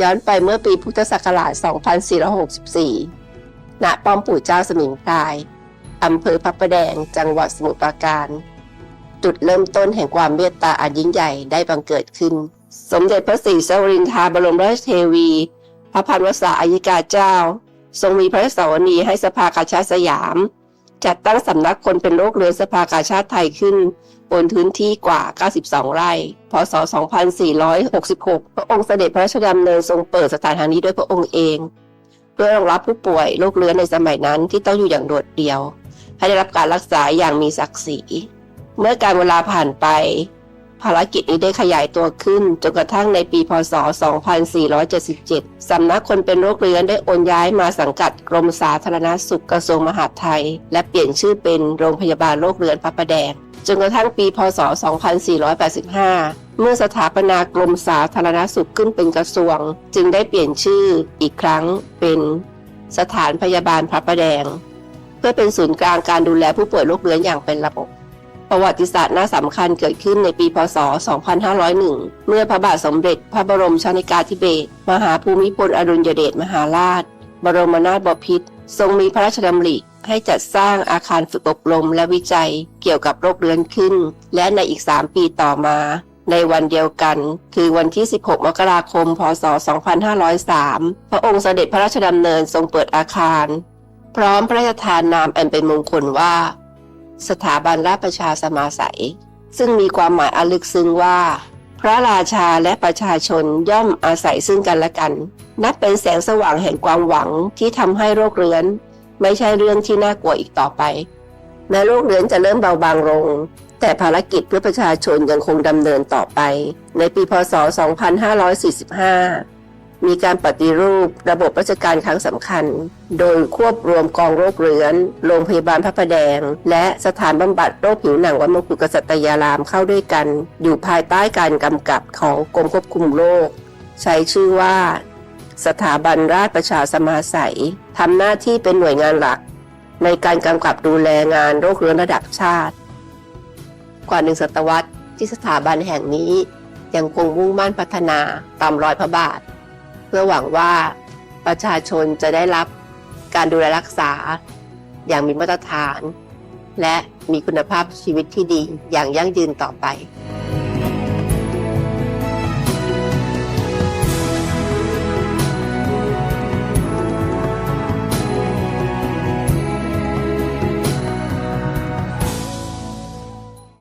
ย้อนไปเมื่อปีพุทธศักราช 2464 ณ ป้อมปู่เจ้าสมิงพราย อำเภอพระประแดง จังหวัดสมุทรปราการ จุดเริ่มต้นแห่งความเมตตาอันยิ่งใหญ่ได้บังเกิดขึ้น สมเด็จพระศรีสวรินทราบรมราชเทวี พระพันวษาอายิกาเจ้า ทรงมีพระสวนีให้สภากาชาสยาม จัดตั้งสำนักคนเป็นโรคเรื้อนสภากาชาติไทยขึ้น บนพื้นที่กว่า 92 ไร่ พศ 2466 พระองค์เสด็จพระราชดำเนินทรงเปิดสถานแห่งนี้ด้วยพระองค์เอง เพื่อรองรับผู้ป่วยโรคเรื้อนในสมัยนั้นที่ต้องอยู่อย่างโดดเดี่ยว ให้ได้รับการรักษาอย่างมีศักดิ์ศรี เมื่อการเวลาผ่านไป ภารกิจนี้ได้ขยายตัวขึ้นจนกระทั่งในปีพศ 2477 สำนักคนเป็นโรคเรื้อนได้โอนย้ายมาสังกัดกรมสาธารณสุขกระทรวงมหาดไทย และเปลี่ยนชื่อเป็นโรงพยาบาลโรคเรื้อนพระประแดงจนกระทั่งปี พศ 2485 เมื่อสถาปนากรมสาธารณสุขขึ้นเป็นกระทรวง จึงได้เปลี่ยนชื่ออีกครั้งเป็นสถานพยาบาลพระประแดง เพื่อเป็นศูนย์กลางการดูแลผู้ป่วยโรคเรื้อนอย่างเป็นระบบ ประวัติศาสตร์น่าสำคัญเกิดขึ้นในปีพศ 2501 เมื่อพระบาทสมเด็จ พระบรมชนกาธิเบศรมหาภูมิพลอดุลยเดชมหาราช บรมนาถบพิตรทรงมีพระราชดำริให้จัดสร้างอาคารฝึกอบรมและวิจัยเกี่ยวกับโรคเรื้อนขึ้น และในอีก 3 ปีต่อมา ในวันเดียวกัน คือวันที่ 16 มกราคม พศ 2503 พระองค์เสด็จพระราชดำเนินทรงเปิดอาคาร พร้อมพระราชทานนามอันเป็นมงคลว่า สถาบันราชประชาสมาสัย ซึ่งมีความหมายอันลึกซึ้งว่า พระราชาและประชาชนย่อมอาศัยซึ่งกันและกัน นับเป็นแสงสว่างแห่งความหวังที่ทำให้โรคเรื้อน ไม่ใช่เรื่องที่น่ากลัวอีกต่อไปแม้โรคเรื้อนจะเริ่มเบาบางลง แต่ภารกิจเพื่อประชาชนยังคงดำเนินต่อไป ในปีพศ 2545 มีการปฏิรูประบบราชการครั้งสำคัญ โดยควบรวมกองโรคเรื้อน โรงพยาบาลพระประแดง และสถานบำบัดโรคผิวหนังวัดมงกุฎกษัตริยารามเข้าด้วยกัน อยู่ภายใต้การกำกับของกรมควบคุมโรค ใช้ชื่อว่า สถาบันราชประชาสมาสัยทำหน้าที่เป็นหน่วยงานหลัก ในการกำกับดูแลงานโรคเรื้อนระดับชาติ กว่าหนึ่งศตวรรษที่สถาบันแห่งนี้ยังคงมุ่งมั่นพัฒนาตามรอยพระบาท เพื่อหวังว่าประชาชนจะได้รับการดูแลรักษาอย่างมีมาตรฐาน และมีคุณภาพชีวิตที่ดีอย่างยั่งยืนต่อไป